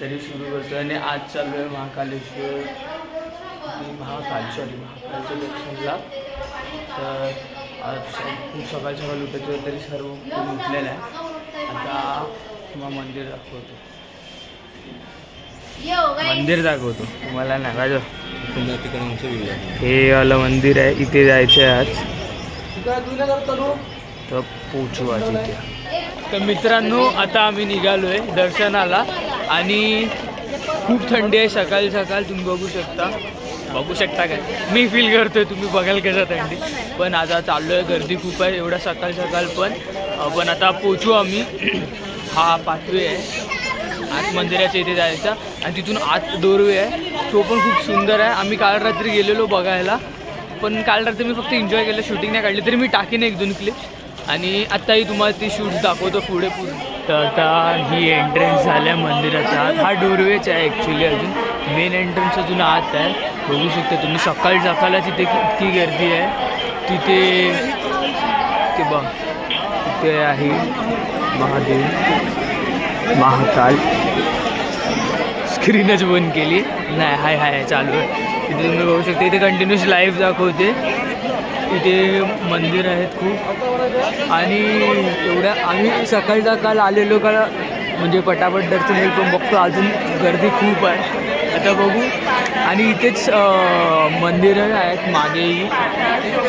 तरी सुरू करतो आणि आज चालू आहे महाकालेश्वर महाकाल सॉरी महाकालच्या दर्शनला. तर आज खूप सकाळ सकाळ उठायचं तरी सर्व कोण उठलेलं आहे. आता तुम्हाला मंदिर दाखवतो. मंदिर दाखवतो. तुम्हाला नाही राजा हे वालं मंदिर आहे इथे जायचं आहे आज. तर पोचू आज इथे तर मित्रांनो आता आम्ही निघालो आहे दर्शनाला. आणि खूप थंडी आहे सकाळी सकाळ तुम्ही बघू शकता. बघू शकता काय? मी फील करतोय तुम्ही बघाल कसं थंडी. पण आता चाललो आहे गर्दी खूप आहे एवढा सकाळ सकाळ पण. पण आता पोचू आम्ही. हा पाचवे आहे. आत मंदिराच्या इथे जायचा. आणि तिथून आत दोरवे आहे. तो पण खूप सुंदर आहे. आम्ही काल रात्री गेलेलो बघायला. पण काल रात्री मी फक्त एन्जॉय केलं शूटिंग नाही काढली तरी मी टाकीन एक दोन क्लिप्स आणि आत्ताही तुम्हाला ती शूट दाखवतो पुढे पुढे. तर आता ही एंट्रन्स झाल्या मंदिराचा आत. हा डोरवेच आहे ॲक्च्युली अजून. मेन एंट्रन्स अजून आत आहे. बघू शकता तुम्ही सकाळी सकाळला तिथे इतकी गर्दी आहे. तिथे ते बघ तिथे आहे महादेव महाकाल. स्क्रीनच बंद केली. नाही हाय हाय चालू आहे. तिथे तुम्ही बघू शकता इथे कंटिन्युअस लाईव्ह दाखवते. इथे मंदिर आहेत खूप. आणि एवढ्या आम्ही सकाळचा काल आलेलो का म्हणजे पटापट दर्शन येईल पण बघतो अजून गर्दी खूप आहे. आता बघू. आणि इथेच मंदिरं आहेत मागेही.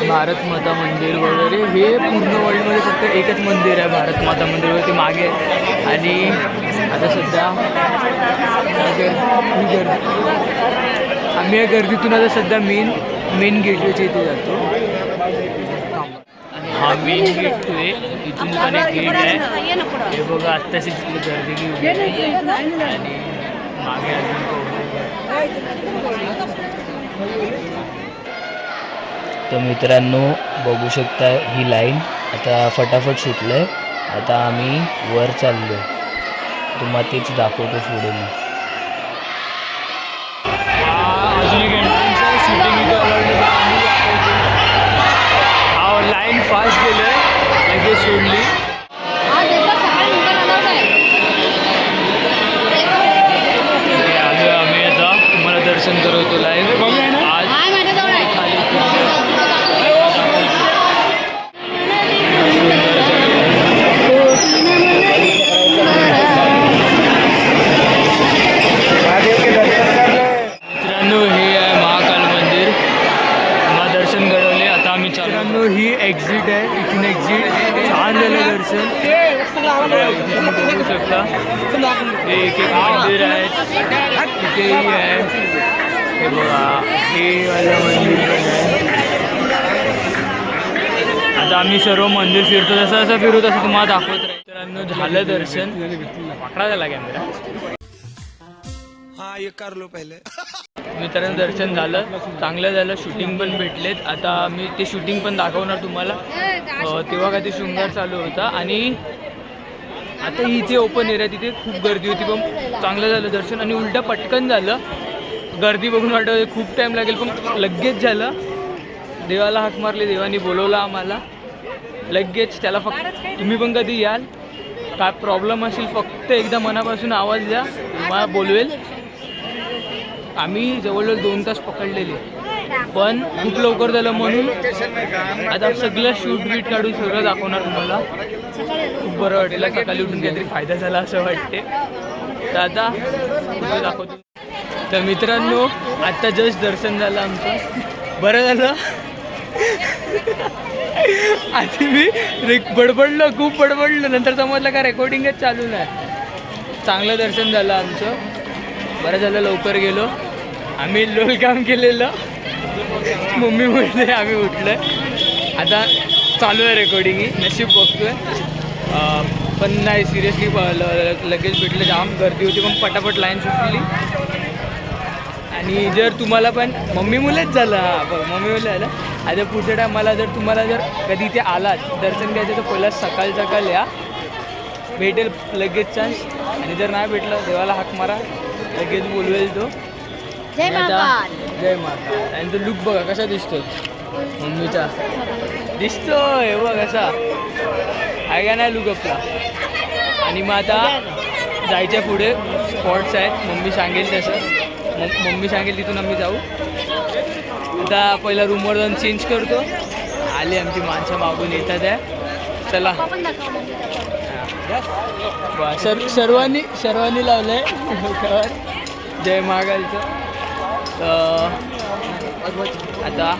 भारत माता मंदिर वगैरे. हे पूर्ण वर्ल्डमध्ये फक्त एकच मंदिर आहे भारत माता मंदिर वगैरे ते मागे आणि आता सध्या ही गर्दी. आम्ही या गर्दीतून आता सध्या मेन मेन गेटवेच्या इथे जातो. हा मेन गेट आहे इथून पण एक गेट आहे. हे बघा गर्दी आहे. आणि मागे अजून तर मित्रांनो बघू शकता ही लाईन. आता फटाफट सुटलं आहे आता आम्ही वर चाललो तुम्हाला तेच दाखवतो पुढे मी. लाईन फास्ट गेलं लगेच सोडली. आम्ही आता तुम्हाला दर्शन करवतो लाईव्ह आज एक एक मंदिर आहेत तिथेही आहे हे। बघा हे वालं मंदिर पण आहे आता आम्ही सर्व मंदिर फिरतो जसं जसं फिरू तसं तुम्हाला दाखवत राहील. मित्रांनो झालं दर्शन. पकडा झाला कॅमेरा हाँ ये कर लो पहले. मित्रांनो दर्शन झालं. चांगलं झालं. शूटिंग पण भेटलेत. आता मी ते शूटिंग पण दाखवणार तुम्हाला. तेव्हा का ते शृंगार चालू होता. आणि आता इथे ओपन एरिया तिथे खूप गर्दी होती पण चांगलं झालं दर्शन. आणि उलटं पटकन झालं. गर्दी बघून वाटत खूप टाईम लागेल पण लगेच झालं. देवाला हाक मारली देवानी बोलवलं आम्हाला. लगेच त्याला फक्त तुम्ही पण कधी याल? काय प्रॉब्लेम असेल फक्त एकदा मनापासून आवाज द्या. मला बोलवेल. आम्ही जवळजवळ दोन तास पकडलेले. पण खूप लवकर झालं म्हणून आता सगळं शूट बीट काढून सगळं दाखवणार तुम्हाला. खूप बरं वाटेल सकाळी उठून काहीतरी फायदा झाला असं वाटते. तर आता दाखवतो. तर मित्रांनो आत्ता जस्ट दर्शन झालं आमचं. बरं झालं. आधी मी रे- बडबडलो खूप बडबडलो. नंतर समजलं का रेकॉर्डिंगच चालू नाही. चांगलं दर्शन झालं आमचं. बरं झालं लवकर गेलो. आम्ही लोल काम केलेलं. मम्मी उठले आम्ही उठलो आता चालू आहे रेकॉर्डिंग ही नशीब बघतोय. पण नाही सिरियसली लगेच भेटलं. जाम गर्दी होती पण पटापट लाईन सुटली. आणि जर तुम्हाला पण मम्मी मुलेच झालं. बघ मम्मी मुलं झालं. आता पुढच्या टायमाला जर तुम्हाला जर कधी इथे आलात दर्शन घ्यायचं तर पहिला सकाळ सकाळ या. भेटेल लगेच चान्स आणि जर नाही भेटलं देवाला हाक मारा. लगेच बोलवेल तो. जय महाकाल. जय महाकाल. आणि तो लुक बघा कसा दिसतोय. मम्मीचा. दिसतोय बघ कसा. आहे का नाही लुक आपला. आणि मग आता जायच्या पुढे स्पॉट्स आहेत. मम्मी सांगेल तसं. मग मम्मी सांगेल तिथून आम्ही जाऊ. आता पहिला रूमवर जाऊन चेंज करतो. आली आमची माणसं मागून येतात आहे. चला. सर सर्वांनी सर्वांनी लावलंय. डोक्यावर जय महाकालचं. तर आता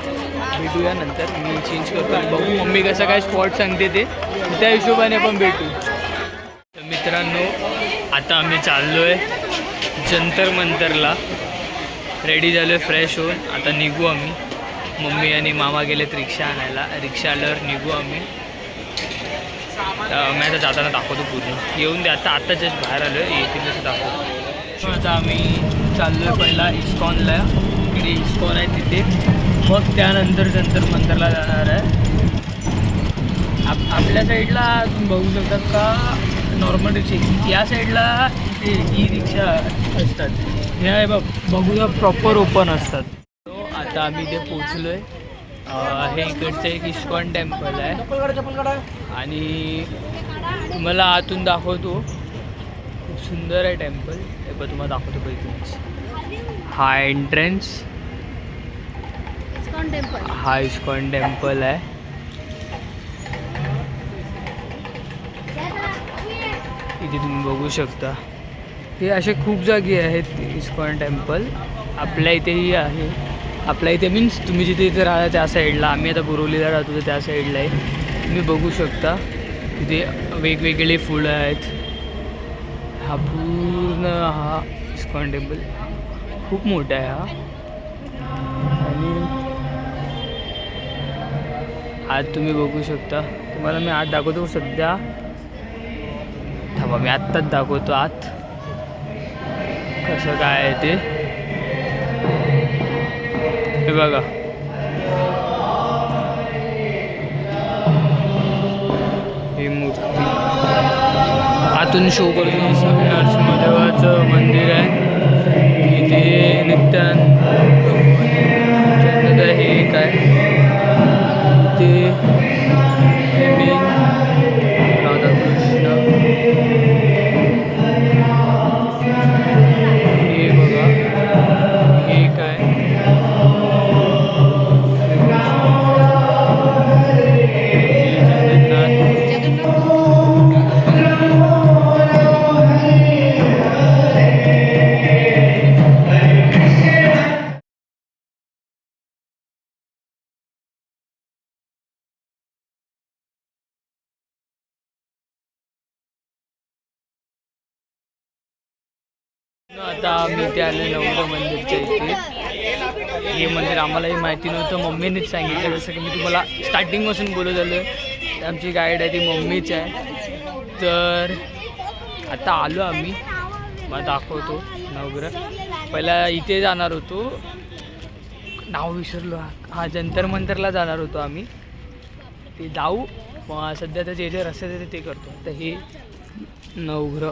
भेटूया नंतर. मी चेंज करतो आणि बघू. मम्मी कसं काय स्पॉट सांगते ते. त्या हिशोबाने आपण भेटू. तर मित्रांनो आता आम्ही चाललो आहे जंतर मंतरला. रेडी झालो आहे फ्रेश होऊन. आता निघू आम्ही. मम्मी आणि मामा गेलेत रिक्षा आणायला. रिक्षा आल्यावर निघू आम्ही. तर मी आता जाताना दाखवतो पूर्ण. येऊन दे आता आता जस्ट बाहेर आलो आहे येतील तसं दाखवतो. आता आम्ही चाललो आहे पहिला इस्कॉनला. इकडे इस्कॉन आहे तिथे. मग त्यानंतर जंतर मंतरला जाणार आहे. आप आपल्या साईडला तुम्ही बघू शकता का? नॉर्मल रिक्षा या साईडला इथे ई रिक्षा असतात ह्या बघ बघूया प्रॉपर ओपन असतात. आता आम्ही इथे पोचलो आहे हे इकडचं एक इस्कॉन टेम्पल आहे. आणि तुम्हाला आतून दाखवतो. खूप सुंदर आहे टेम्पल. हे पण तुम्हाला दाखवतो पहिली हा एंट्रन्स. ISKCON temple. हा इस्कॉन टेम्पल आहे. इथे तुम्ही बघू शकता. हे असे खूप जागी आहेत इस्कॉन टेम्पल. आपल्या इथेही आहे. आपल्या इथे मीन्स तुम्ही जिथे इथे राहता त्या साईडला आम्ही आता बोरवलीला राहतो तर त्या साईडला आहे. तुम्ही बघू शकता. तिथे वेगवेगळे फुलं आहेत. हा पूर्ण हा इस्कॉन टेम्पल खूप मोठा आहे हा. आणि आत तुम्ही बघू शकता. तुम्हाला मी आत दाखवतो सध्या. थांबा मी आत्ताच दाखवतो आत. कसं काय आहे ते. हे बघा. आतून शो करतो. नरसिंहदेवाचं मंदिर आहे. इथे नित्यानंद आता मी ते आलो नवलं मंदिरच्या इथे. हे मंदिर आम्हालाही माहिती नव्हतं मम्मीनेच सांगितलं. जसं की मी तुम्हाला स्टार्टिंगपासून बोलत आलो आमची गाईड आहे ती मम्मीच आहे. तर आता आलो आम्ही. मग दाखवतो नवग्रह पहिला इथे जाणार होतो. नाव विसरलो. हा जंतर मंतरला जाणार होतो आम्ही. ते जाऊ सध्या तर जे जे रस्ते ते करतो. तर हे नवग्रह.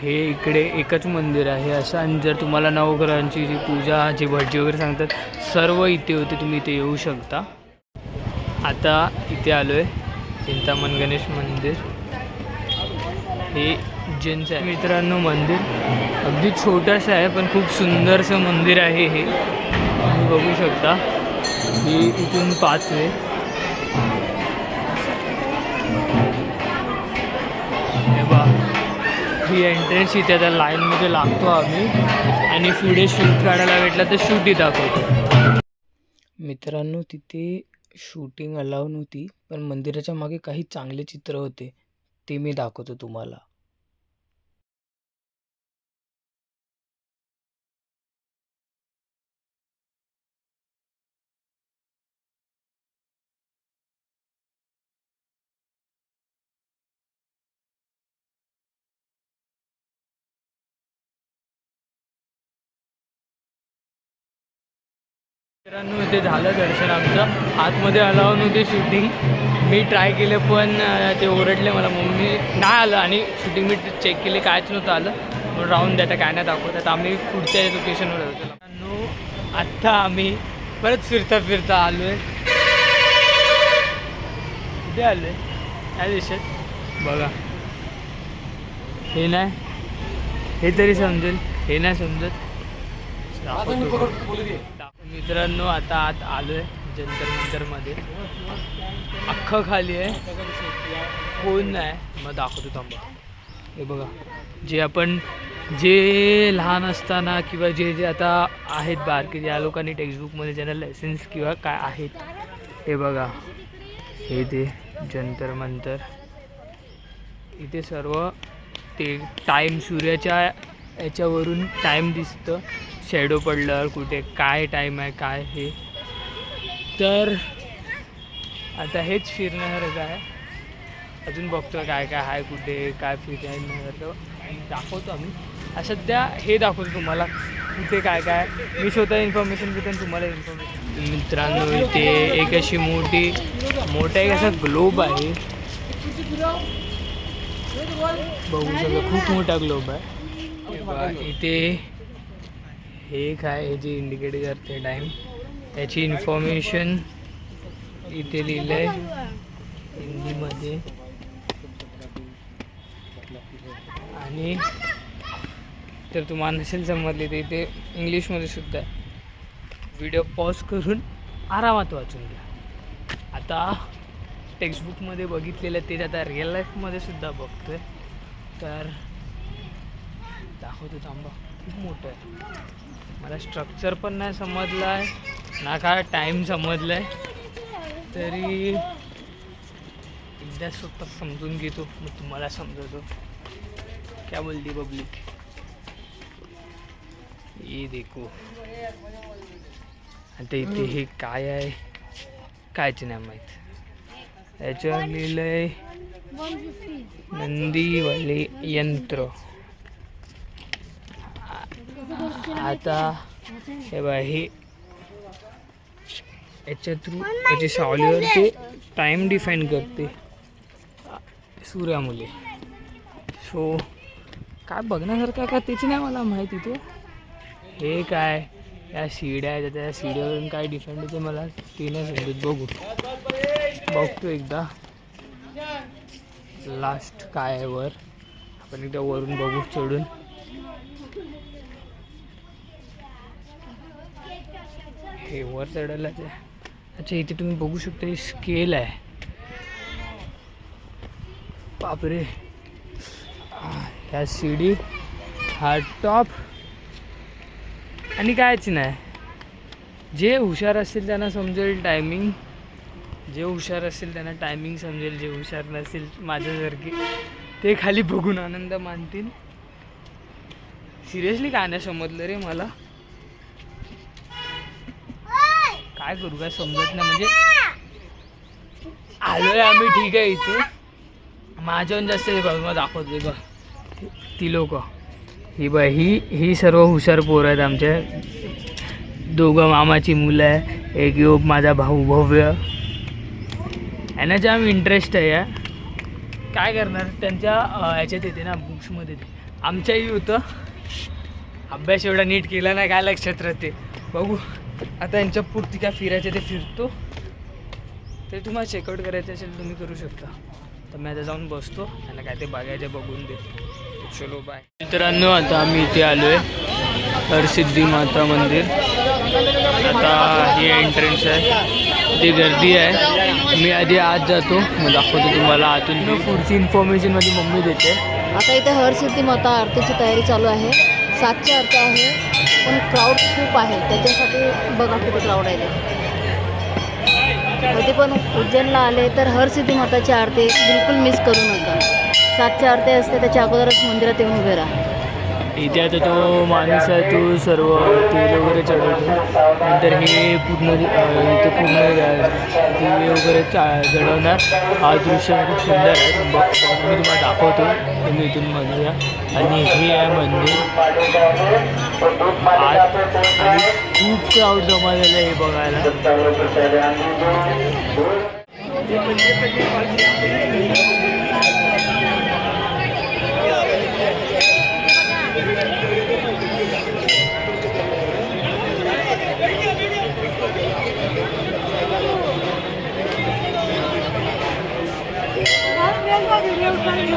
हे इकडे एकच मंदिर आहे असं. आणि जर तुम्हाला नवग्रहांची जी पूजा जी भटजी वगैरे सांगतात सर्व इथे होते तुम्ही इथे येऊ शकता. आता इथे आलो आहे चिंतामण गणेश मंदिर. हे उज्जैनचं आहे. मित्रांनो मंदिर अगदी छोटंसं आहे पण खूप सुंदरसं मंदिर आहे हे. तुम्ही बघू शकता. ही इथून पाच ही एंट्रन्स इथे त्या लाईनमध्ये लागतो आम्ही. आणि पुढे शूट काढायला भेटला तर शूटही दाखवतो. मित्रांनो तिथे शूटिंग अलाव नव्हती पण मंदिराच्या मागे काही चांगले चित्र होते ते मी दाखवतो तुम्हाला. मित्रांनो इथे झालं दर्शन आमचं आतमध्ये अलाव नव्हते शूटिंग मी ट्राय केलं पण ते ओरडले मला मम्मी नाही आलं आणि शूटिंग मी चेक केले कायच नव्हतं आलं म्हणून राहून द्या काय नाही दाखवत आता आम्ही पुढच्या लोकेशनवर होतो मित्रांनो आत्ता आम्ही परत फिरता फिरता आलो आहे कुठे आलो आहे या बघा हे नाही हे तरी समजेल हे नाही समजत मित्रांनो आता आत आलोय जंतर मंतरमध्ये. अख्खं खाली आहे. कोण नाही. मग दाखवतो थांबा. हे बघा. जे आपण जे लहान असताना किंवा जे जे आता आहेत बारके ज्या लोकांनी टेक्स्टबुकमध्ये ज्यांना लेसन्स किंवा काय आहेत हे बघा. हे ते जंतर मंतर. इथे सर्व ते टाईम सूर्याच्या याच्यावरून टाईम दिसतं. शॅडो पडल्यावर कुठे काय टाईम आहे काय हे. तर आता हेच फिरण्यासारखं आहे. अजून बघतो काय काय आहे कुठे काय फिरण्यासारखं आणि दाखवतो आम्ही. सध्या हे दाखवतो तुम्हाला. कुठे काय काय मी स्वतः इन्फॉर्मेशन देतो आणि तुम्हाला इन्फॉर्मेशन मित्रांनो इथे एक अशी मोठी मोठा एक असा ग्लोब आहे. बघू शकता खूप मोठा ग्लोब आहे. इथे हे काय हे जे इंडिकेट करते टाईम त्याची इन्फॉर्मेशन इथे लिहिलं आहे हिंदीमध्ये. आणि तर तुम्हाला नसेल समजले तर इथे इंग्लिशमध्ये सुद्धा व्हिडिओ पॉज करून आरामात वाचून घ्या. आता टेक्स्टबुकमध्ये बघितलेलं तेच आता रिअल लाईफमध्ये सुद्धा बघतोय. तर दाखवतो थांबा खूप मोठं आहे. मला स्ट्रक्चर पण नाही समजलं आहे ना काय टाईम समजलं आहे तरी एकदा स्वतः समजून घेतो. मग तुम्हाला समजवतो. क्या बोलती पब्लिक ये देखो. आता इथे हे काय आहे? कायच नाही माहीत. याच्यावर लिहिलं आहे नंदीवाले यंत्र. आता हे बघा हे याच्या थ्रू त्याची सावलीवर ते टाईम डिफाईन करते. सूर्यामुळे. सो काय बघण्यासारखं का त्याची नाही मला माहिती ते. हे काय? या शिड्या आहेत त्या शिड्यावरून काय डिफाईन होते मला ते नाही समजत. बघू. बघतो एकदा. लास्ट काय आहे वर? आपण एकदा वरून बघू चढून. हे वर चढायलाच आहे अच्छा इथे तुम्ही बघू शकता ही स्केल आहे. बापरे. ह्या सीडी हा टॉप आणि कायच नाही. जे हुशार असतील त्यांना समजेल टायमिंग जे हुशार असतील त्यांना टायमिंग समजेल जे हुशार नसेल माझ्यासारखे ते खाली बघून आनंद मानतील. सिरियसली काय नाही समजलं रे मला. काय करू काय समजत नाही. म्हणजे आलोय आम्ही ठीक आहे इथे माझ्याहून जास्त बघ मग दाखवते बघ. ती लोक. ही बघ ही ही सर्व हुशार पोरं आहेत आमच्या. दोघं मामाची मुलं आहे. एक योग माझा भाऊ भव्य. यांना जाम इंटरेस्ट आहे या काय करणार? त्यांच्या ह्याच्यात याच्यात येते ना बुक्समध्ये येते आमच्याही होतं. अभ्यास एवढा नीट केला नाही काय लक्षात राहते? बघू. आता यांच्या पुरती काय फिरायचं ते फिरतो. ते तुम्हाला चेकआउट करायचं असेल तुम्ही करू शकता. तर मी आता जाऊन बसतो त्यांना काय ते बघायचं बघून देतो. चलो बाय मित्रांनो आता आम्ही इथे आलो आहे हरसिद्धी माता मंदिर. आता हे एंट्रन्स आहे. ती गर्दी आहे. मी आधी आत जातो. मग दाखवतो तुम्हाला आतून. पुढची इन्फॉर्मेशन माझी मम्मी देते. आता इथे हरसिद्धी माता आरतीची तयारी चालू आहे. सातची अर्थ आहे. पण क्राऊड खूप आहे. त्याच्यासाठी बघा किती क्राऊड आहे ते. कधी पण उज्जैनला आले तर हरसिद्धी माताची आरती बिलकुल मिस करू नका. सातच्या आरती असते त्याच्या अगोदरच मंदिरात येऊन उभे राहा. इथे आता तो माणूस आहे तो सर्व तेल वगैरे चढवतो. नंतर हे पूर्ण इथे पूर्ण तेल वगैरे चा चढवणार. हा दृश्य खूप सुंदर आहे. बघ मी तुम्हाला दाखवतो. तुम्ही इथून बघूया. आणि हे आहे मंदिर. आत आणि खूप क्राऊड जमा झालं हे बघायला. Thank.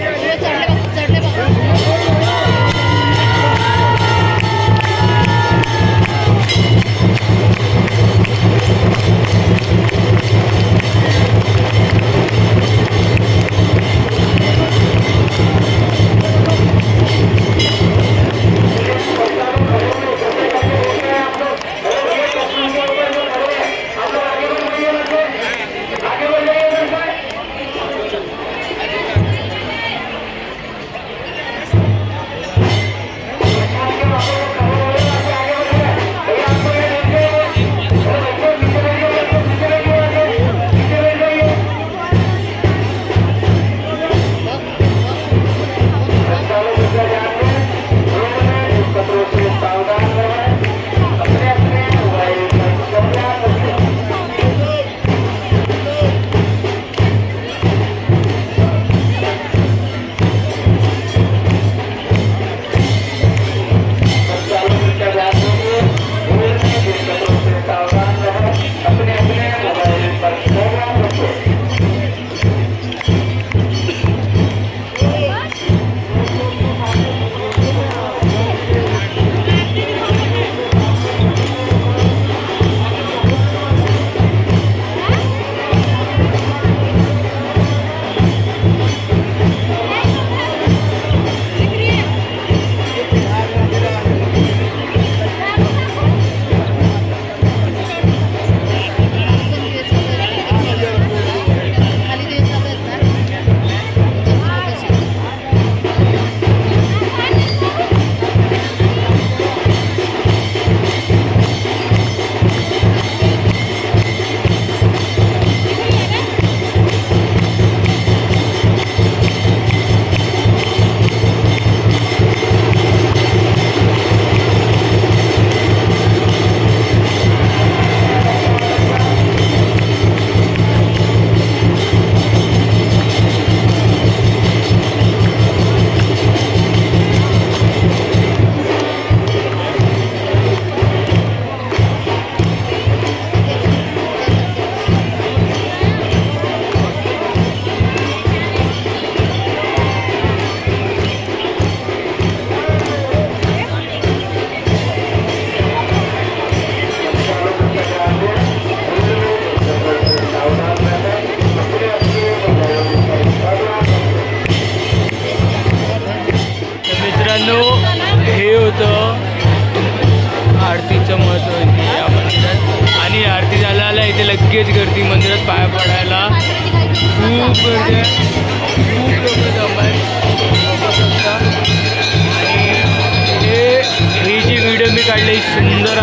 खूप आहे खूप लोक आहेत आणि हे ही जी व्हिडिओ मी काढले सुंदर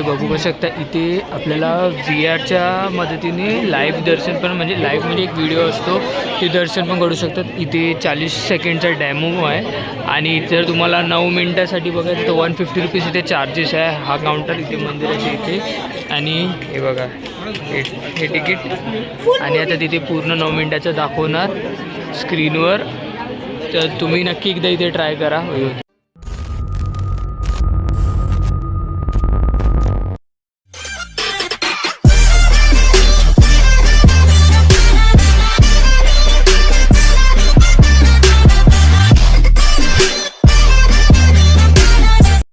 तुम्ही इथे बघू शकता. इथे आपल्याला व्ही आरच्या मदतीने लाईव्ह दर्शन पण म्हणजे लाईव्ह म्हणजे एक व्हिडिओ असतो. ते दर्शन पण करू शकतात. इथे चाळीस सेकंडचा डॅमो आहे. आणि जर तुम्हाला नऊ मिनटासाठी बघायचं तर वन फिफ्टी रुपीज इथे चार्जेस आहे. हा काउंटर इथे मंदिराच्या इथे. आणि हे बघा हे हे तिकीट आणि आता तिथे पूर्ण नऊ मिनटाचं दाखवणार स्क्रीनवर तर तुम्ही नक्की एकदा इथे ट्राय करा.